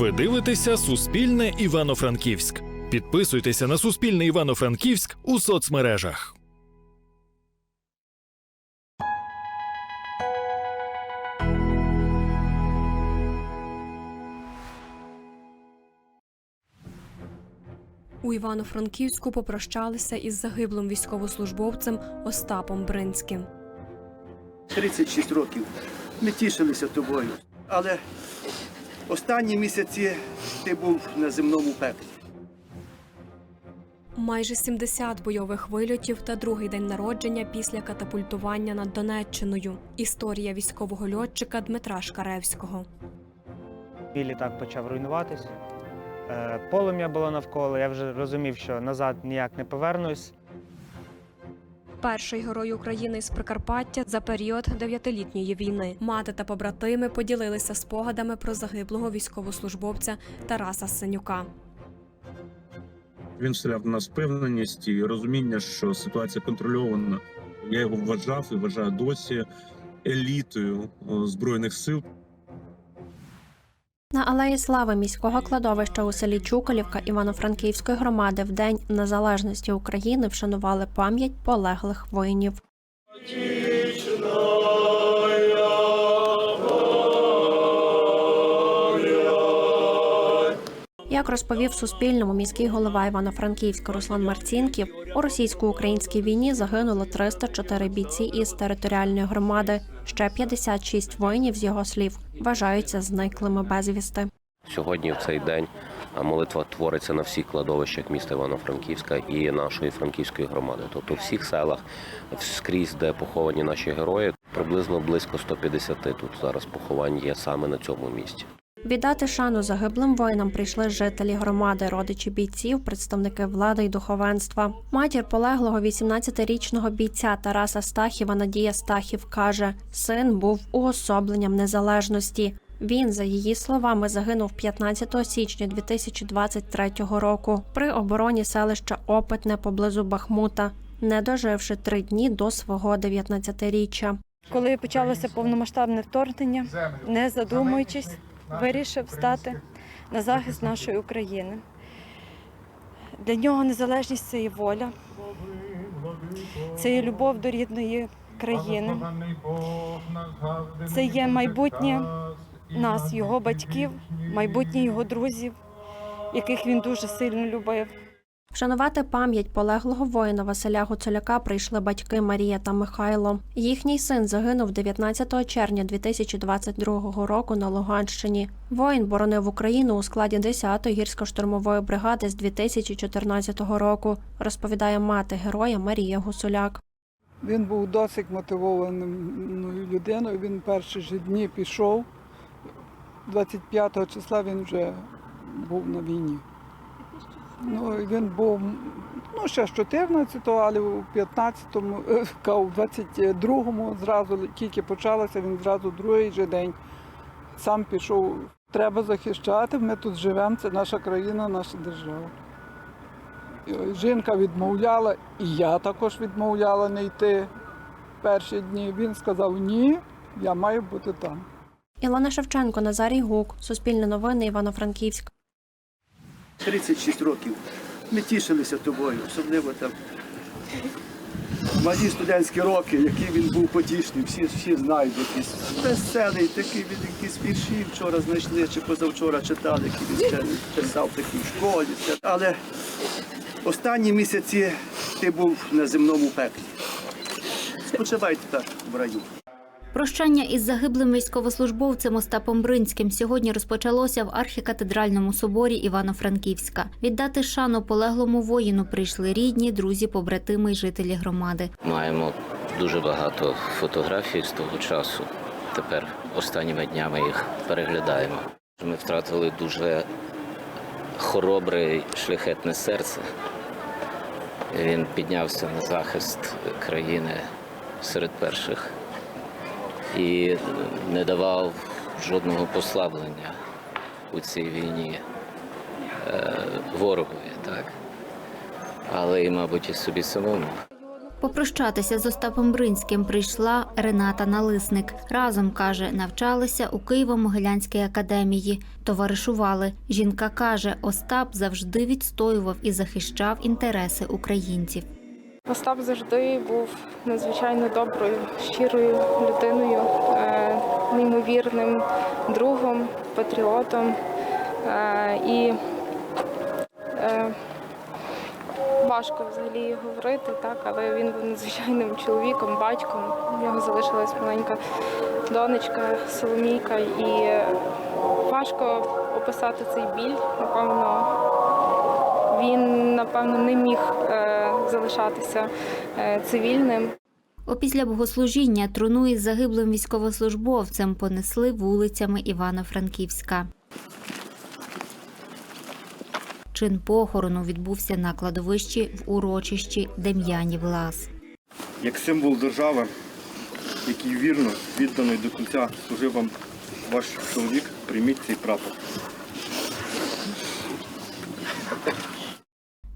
Ви дивитеся Суспільне Івано-Франківськ. Підписуйтеся на Суспільне Івано-Франківськ у соцмережах. У Івано-Франківську попрощалися із загиблим військовослужбовцем Остапом Бринським. 36 років. Ми тішилися тобою. Але останні місяці ти був на земному пеклі. Майже 70 бойових вильотів та другий день народження після катапультування над Донеччиною. Історія військового льотчика Дмитра Шкаревського. Мій літак почав руйнуватись. Е, Полум'я було навколо. Я вже розумів, що назад ніяк не повернусь. Перший герой України з Прикарпаття за період дев'ятилітньої війни. Мати та побратими поділилися спогадами про загиблого військовослужбовця Тараса Синюка. Він вселяв в нас впевненість і розуміння, що ситуація контрольована. Я його вважав і вважаю досі елітою збройних сил. На алеї слави міського кладовища у селі Чуколівка Івано-Франківської громади в День Незалежності України вшанували пам'ять полеглих воїнів. Як розповів Суспільному міський голова Івано-Франківська Руслан Марцінків, у російсько-українській війні загинуло 304 бійці із територіальної громади. Ще 56 воїнів з його слів вважаються зниклими безвісти. Сьогодні в цей день молитва твориться на всіх кладовищах міста Івано-Франківська і нашої франківської громади. Тобто в всіх селах, скрізь, де поховані наші герої, приблизно близько 150 тут зараз поховань є саме на цьому місці. Віддати шану загиблим воїнам прийшли жителі громади, родичі бійців, представники влади й духовенства. Матір полеглого 18-річного бійця Тараса Стахіва Надія Стахів каже: син був уособленням незалежності. Він, за її словами, загинув 15 січня 2023 року при обороні селища Опитне поблизу Бахмута, не доживши три дні до свого 19-річчя. Коли почалося повномасштабне вторгнення, не задумуючись, вирішив стати на захист нашої України. Для нього незалежність це є воля, це є любов до рідної країни, це є майбутнє нас, його батьків, майбутнє його друзів, яких він дуже сильно любив. Вшанувати пам'ять полеглого воїна Василя Гуцуляка прийшли батьки Марія та Михайло. Їхній син загинув 19 червня 2022 року на Луганщині. Воїн боронив Україну у складі 10-ї гірсько-штурмової бригади з 2014 року, розповідає мати героя Марія Гусуляк. Він був досить мотивованою людиною. Він перші ж дні пішов. 25 числа він вже був на війні. Ну, він був ну, ще з 14-го, але у 15-му, е, у 22-му зразу тільки почалося, він зразу другий же день сам пішов. Треба захищати, ми тут живемо, це наша країна, наша держава. Жінка відмовляла, і я також відмовляла не йти перші дні. Він сказав ні, я маю бути там. Ілона Шевченко, Назарій Гук, Суспільне новини, Івано-Франківськ. 36 років. Ми тішилися тобою, особливо там. Малі студентські роки, які він був потішний, всі, всі знають якісь веселий, такий він якісь вірші вчора знайшли чи позавчора читали, які він ще писав такі в школі. Але останні місяці ти був на земному пеклі. Спочивай тепер в раю. Прощання із загиблим військовослужбовцем Остапом Бринським сьогодні розпочалося в архікатедральному соборі Івано-Франківська. Віддати шану полеглому воїну прийшли рідні, друзі, побратими й жителі громади. Маємо дуже багато фотографій з того часу. Тепер останніми днями їх переглядаємо. Ми втратили дуже хоробре шляхетне серце. Він піднявся на захист країни серед перших і не давав жодного послаблення у цій війні е, ворогові, так. Але і, мабуть, і собі самому. Попрощатися з Остапом Бринським прийшла Рената Налисник. Разом каже, навчалися у Києво-Могилянській академії, товаришували. Жінка каже, Остап завжди відстоював і захищав інтереси українців. Остап завжди був надзвичайно доброю, щирою людиною, е, неймовірним другом, патріотом. Е, І е, важко взагалі говорити, так, але він був надзвичайним чоловіком, батьком. У нього залишилась маленька донечка, Соломійка, і важко описати цей біль, напевно він напевно не міг е, залишатися е, цивільним. Опісля богослужіння труну із загиблим військовослужбовцем понесли вулицями Івано-Франківська. Чин похорону відбувся на кладовищі в урочищі Дем'янів Лас. як символ держави, який вірно, віддано і до кінця служив вам ваш чоловік, прийміть цей прапор.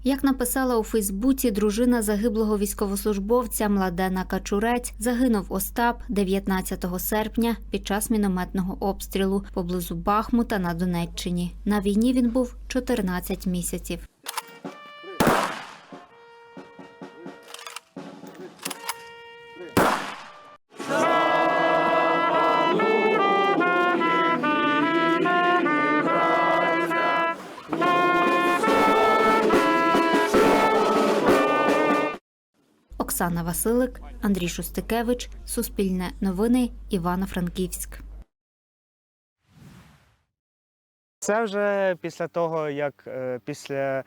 Як написала у Фейсбуці дружина загиблого військовослужбовця Младена Качурець, загинув Остап 19 серпня під час мінометного обстрілу поблизу Бахмута на Донеччині. На війні він був 14 місяців. Оксана Василик, Андрій Шустикевич, Суспільне новини, Івано-Франківськ. Це вже після того, як е, після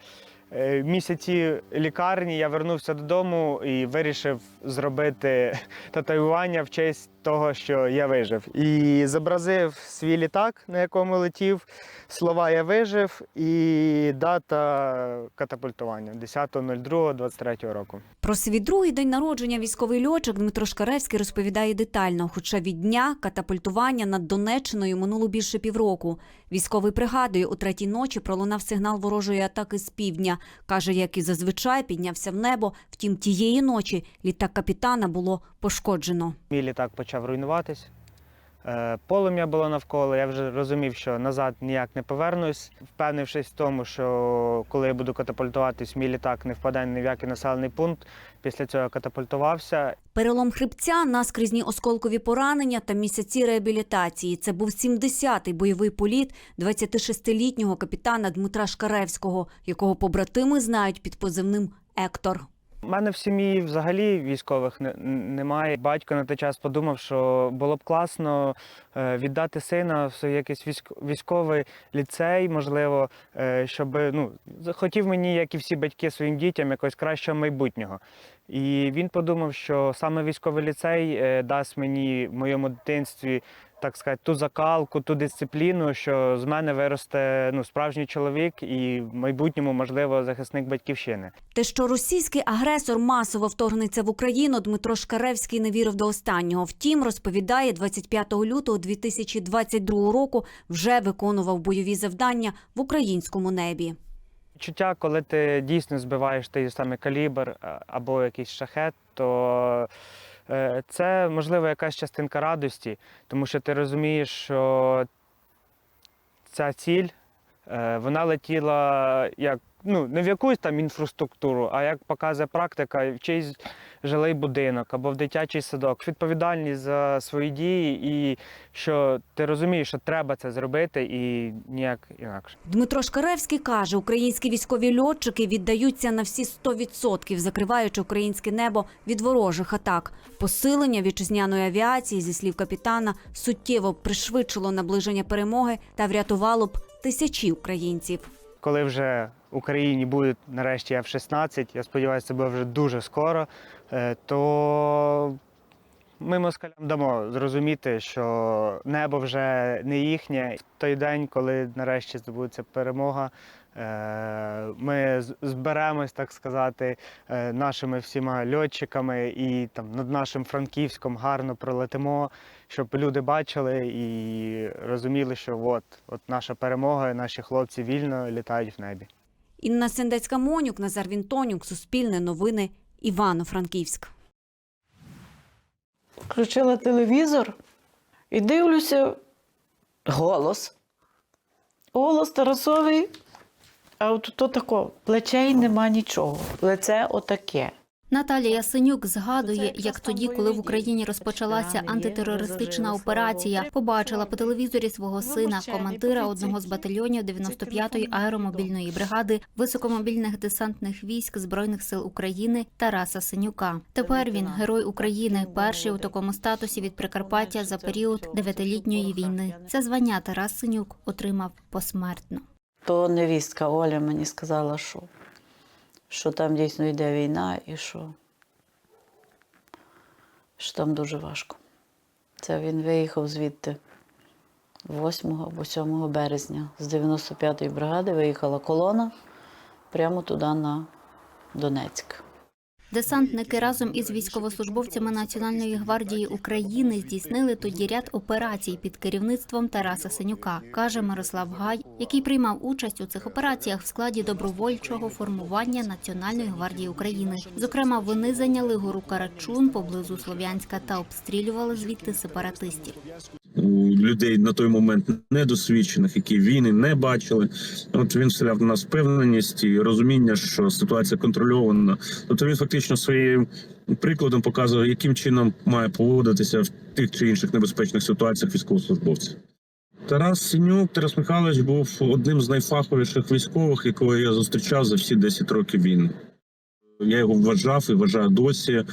е, місяці лікарні я вернувся додому і вирішив зробити татуювання в честь того, що я вижив. І зобразив свій літак, на якому летів, слова Я вижив і дата катапультування 10.02.23 року. Про свій другий день народження військовий льотчик Дмитро Шкаревський розповідає детально, хоча від дня катапультування над Донеччиною минуло більше півроку. Військовий пригадує, у третій ночі пролунав сигнал ворожої атаки з півдня. Каже, як і зазвичай піднявся в небо. Втім, тієї ночі літак капітана було пошкоджено. Мій літак почав руйнуватись. Е, Полум'я було навколо. Я вже розумів, що назад ніяк не повернусь. Впевнившись в тому, що коли я буду катапультуватись, мій літак не впаде ні в який населений пункт. Після цього катапультувався. Перелом хребця, наскрізні осколкові поранення та місяці реабілітації. Це був 70-й бойовий політ 26-літнього капітана Дмитра Шкаревського, якого побратими знають під позивним Ектор. У мене в сім'ї взагалі військових не- немає. Батько на той час подумав, що було б класно е, віддати сина в якийсь військ- військовий ліцей, можливо, е, щоб ну, захотів мені, як і всі батьки своїм дітям, якогось кращого майбутнього. І він подумав, що саме військовий ліцей е, дасть мені в моєму дитинстві. Так сказати, ту закалку, ту дисципліну, що з мене виросте ну, справжній чоловік і в майбутньому, можливо, захисник батьківщини. Те, що російський агресор масово вторгнеться в Україну, Дмитро Шкаревський не вірив до останнього. Втім, розповідає, 25 лютого 2022 року вже виконував бойові завдання в українському небі. Відчуття, коли ти дійсно збиваєш той самий калібр або якийсь шахет, то це можливо якась частинка радості, тому що ти розумієш, що ця ціль е, вона летіла як ну не в якусь там інфраструктуру, а як показує практика, в чийсь жилий будинок або в дитячий садок. Відповідальність за свої дії, і що ти розумієш, що треба це зробити, і ніяк інакше. Дмитро Шкаревський каже, українські військові льотчики віддаються на всі 100%, закриваючи українське небо від ворожих атак. Посилення вітчизняної авіації, зі слів капітана, суттєво пришвидшило наближення перемоги та врятувало б тисячі українців. Коли вже в Україні буде нарешті F-16, я сподіваюся, це буде вже дуже скоро, е, то ми москалям дамо зрозуміти, що небо вже не їхнє. В той день, коли нарешті здобудеться перемога, е, ми зберемось, так сказати, е, нашими всіма льотчиками і там над нашим Франківськом гарно пролетимо, щоб люди бачили і розуміли, що от, от наша перемога, наші хлопці вільно літають в небі. Інна Сендецька Монюк, Назар Вінтонюк, Суспільне новини, Івано-Франківськ. Включила телевізор і дивлюся голос. Голос Тарасовий, а от то тако, плечей нема нічого. Лице отаке. Наталія Ясенюк згадує, як тоді, коли в Україні розпочалася антитерористична операція, побачила по телевізорі свого сина, командира одного з батальйонів 95-ї аеромобільної бригади високомобільних десантних військ збройних сил України Тараса Синюка. Тепер він герой України, перший у такому статусі від Прикарпаття за період дев'ятилітньої війни. Це звання Тарас Синюк отримав посмертно. То невістка Оля мені сказала, що, що там дійсно йде війна і що, що там дуже важко. Це він виїхав звідти 8 або 7 березня з 95-ї бригади виїхала колона прямо туди на Донецьк. Десантники разом із військовослужбовцями Національної гвардії України здійснили тоді ряд операцій під керівництвом Тараса Синюка, каже Мирослав Гай, який приймав участь у цих операціях в складі добровольчого формування Національної гвардії України. Зокрема, вони зайняли гору Карачун поблизу Слов'янська та обстрілювали звідти сепаратистів. Людей на той момент недосвідчених, які війни не бачили. От він вселяв на нас впевненість і розуміння, що ситуація контрольована. Тобто він фактично своїм прикладом показує, яким чином має поводитися в тих чи інших небезпечних ситуаціях військовослужбовців. Тарас Синюк, Тарас Михайлович був одним з найфаховіших військових, якого я зустрічав за всі 10 років війни. Я його вважав і вважаю досі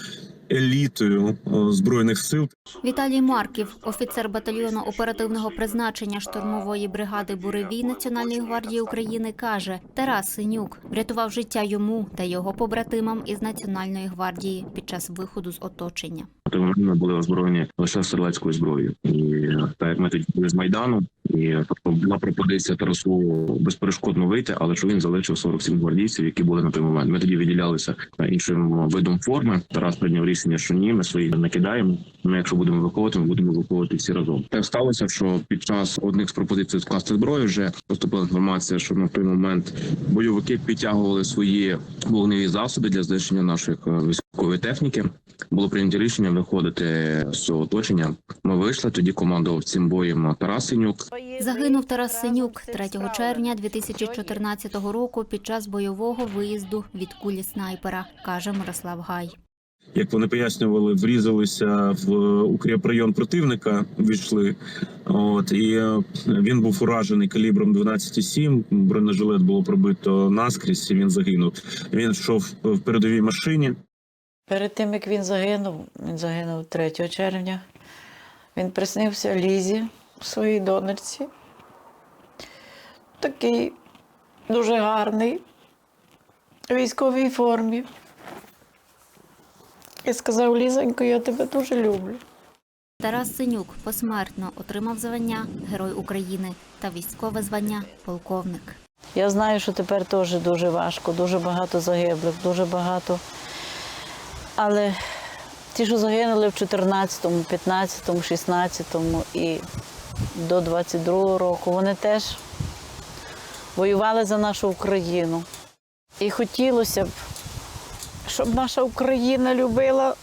елітою збройних сил. Віталій Марків, офіцер батальйону оперативного призначення штурмової бригади Буревій Національної гвардії України, каже: Тарас Синюк врятував життя йому та його побратимам із Національної гвардії під час виходу з оточення. Ми були озброєні лише стрілецькою зброєю. І так як ми тоді були з майдану, і тобто була пропозиція Тарасу безперешкодно вийти, але що він залишив 47 гвардійців, які були на той момент. Ми тоді виділялися іншим видом форми. Тарас прийняв рішення, що ні, ми свої не кидаємо. Ми, якщо будемо виховувати, ми будемо виховувати всі разом. Так сталося, що під час одних з пропозицій скласти зброю вже поступила інформація, що на той момент бойовики підтягували свої вогневі засоби для знищення нашої е, військової техніки. Було прийнято рішення виходити з цього оточення. Ми вийшли. Тоді командував цим боєм Тарас Синюк. Загинув Тарас Синюк 3 червня 2014 року під час бойового виїзду від кулі снайпера, каже Мирослав Гай. як вони пояснювали, врізалися в укріпрайон противника, війшли. От і е, він був уражений калібром 12,7, Бронежилет було пробито наскрізь. і Він загинув. Він йшов в передовій машині. Перед тим, як він загинув, він загинув 3 червня, він приснився Лізі, своїй донорці. Такий дуже гарний, в військовій формі. І сказав, Лізонько, я тебе дуже люблю. Тарас Синюк посмертно отримав звання Герой України та військове звання полковник. Я знаю, що тепер теж дуже важко, дуже багато загиблих, дуже багато. Але ті, що загинули в 14-му, 15-му, 16-му і до 22-го року, вони теж воювали за нашу Україну. І хотілося б, щоб наша Україна любила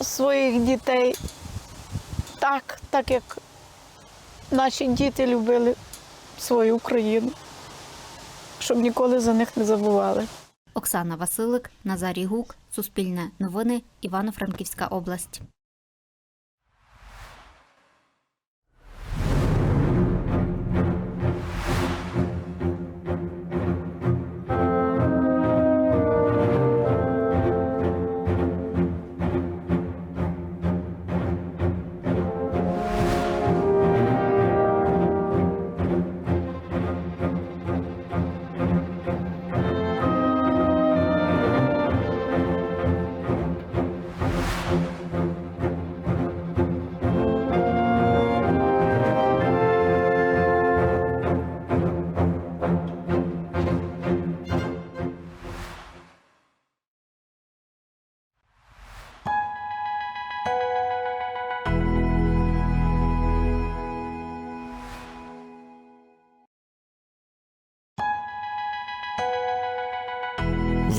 своїх дітей так, так як наші діти любили свою Україну щоб ніколи за них не забували. Оксана Василик, Назарій Гук, Суспільне новини, Івано-Франківська область.